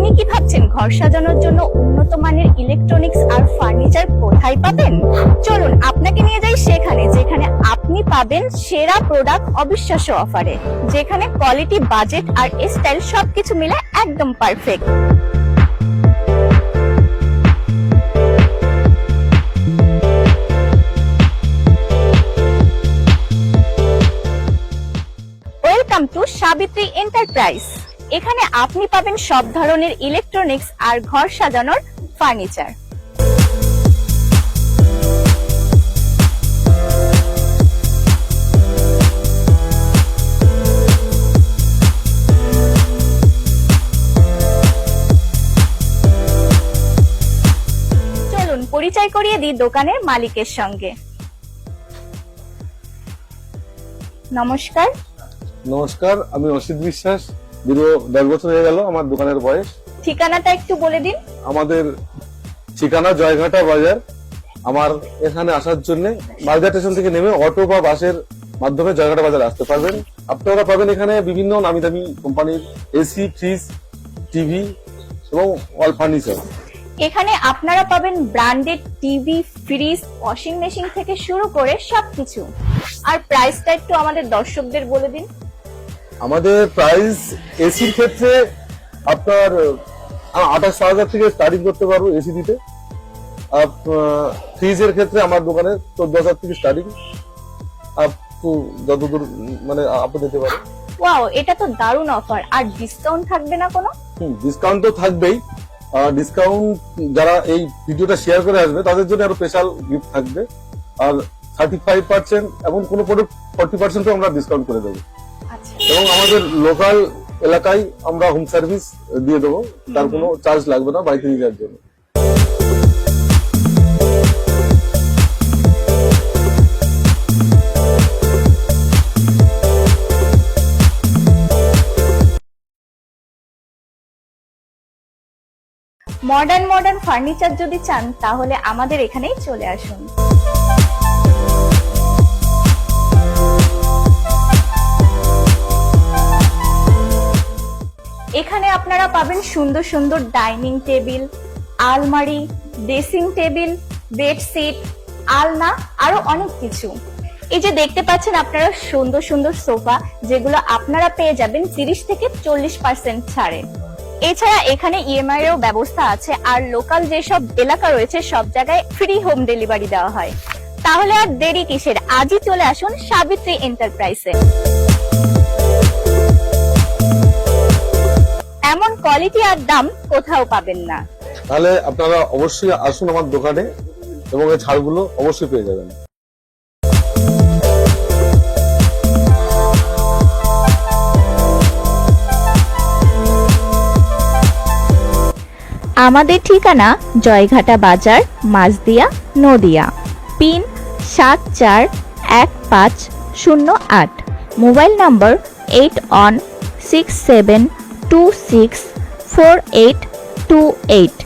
আপনি কি ভাবছেন ঘর সাজানোর জন্য উন্নত মানের ইলেকট্রনিক্স আর ফার্নিচার কোথায় পাবেন? চলুন, আপনাকে নিয়ে যাই সেখানে, যেখানে আপনি পাবেন সেরা প্রোডাক্ট অবিশ্বাস্য অফারে যেখানে কোয়ালিটি বাজেট আর স্টাইল সবকিছু মিলে একদম perfect welcome to Savitri enterprise এখানে আপনি পাবেন সব ধরনের ইলেকট্রনিক্স আর ঘর সাজানোর ফার্নিচার চলুন, পরিচয় করিয়ে দিই দোকানের মালিকের সঙ্গে। নমস্কার। নমস্কার, আমি অসিত বিশ্বাস। দীর্ঘ দশ বছর হয়ে গেল আমার দোকানের বয়স। ঠিকানাটা একটু বলে দিন। আমাদের ঠিকানা জয়ঘাটা বাজার। আমার এখানে আসার জন্য মালদা স্টেশন থেকে নেমে অটো বা বাসের মাধ্যমে জয়ঘাটা বাজার আসতে পারবেন। আপনারা পাবেন এখানে বিভিন্ন নামি দামি কোম্পানির এসি ফ্রিজ টিভি এবং অল ফার্নিচার। এখানে আপনারা পাবেন branded TV fridge washing machine থেকে শুরু করে সবকিছু। আর প্রাইসটা একটু আমাদের দর্শকদের বলে দিন। আমাদের প্রাইস এসির ক্ষেত্রে আপনার আঠাশ ছ হাজার থেকে স্টার্টিং করতে পারব এসি দিতে। আর ফ্রিজের ক্ষেত্রে আমার দোকানে চোদ্দ হাজার থেকে স্টার্টিং আপ টু যতদূর মানে আপনি দিতে পারে ওয়াও এটা তো দারুণ অফার আর ডিসকাউন্ট থাকবে না কোনো? ডিসকাউন্ট তো থাকবেই। ডিসকাউন্ট যারা এই ভিডিওটা শেয়ার করে আসবে তাদের জন্য আরও স্পেশাল গিফট থাকবে। আর থার্টি ফাইভ পার্সেন্ট এমন কোনো প্রোডাক্ট ফর্টি পার্সেন্টও আমরা ডিসকাউন্ট করে দেবো। এবং আমাদের লোকাল এলাকায় আমরা হোম সার্ভিস দিয়ে দেবো। তার কোনো চার্জ লাগবে না বাইক নিয়ে যাওয়ার জন্য। মডার্ন মডার্ন ফার্নিচার যদি চান তাহলে আমাদের এখানেই চলে আসুন। আপনারা পাবেন সুন্দর সুন্দর ডাইনিং টেবিল, আলমারি, ড্রেসিং টেবিল, বেডশিট, আলনা, আরও অনেক কিছু। এই যে দেখতে পাচ্ছেন আপনারা সুন্দর সুন্দর সোফা, যেগুলো আপনারা পেয়ে যাবেন তিরিশ থেকে চল্লিশ পার্সেন্ট ছাড়ে। এছাড়া এখানে ইএমআই এরও ব্যবস্থা আছে, আর লোকাল যেসব এলাকা রয়েছে, সব জায়গায় ফ্রি হোম ডেলিভারি দেওয়া হয়। তাহলে আর দেরি কিসের? আজই চলে আসুন সাবিত্রী এন্টারপ্রাইজে কোয়ালিটি আর দাম কোথাও পাবেন না। তাহলে আপনারা অবশ্যই আসুন আমার দোকানে এবং এই ছাড়গুলো অবশ্যই পেয়ে যাবেন। আমাদের ঠিকানা জয়ঘাটা বাজার মাঝদিয়া নদিয়া। পিন সাত চার এক পাঁচ শূন্য আট। Mobile number eight one six seven two six four eight two eight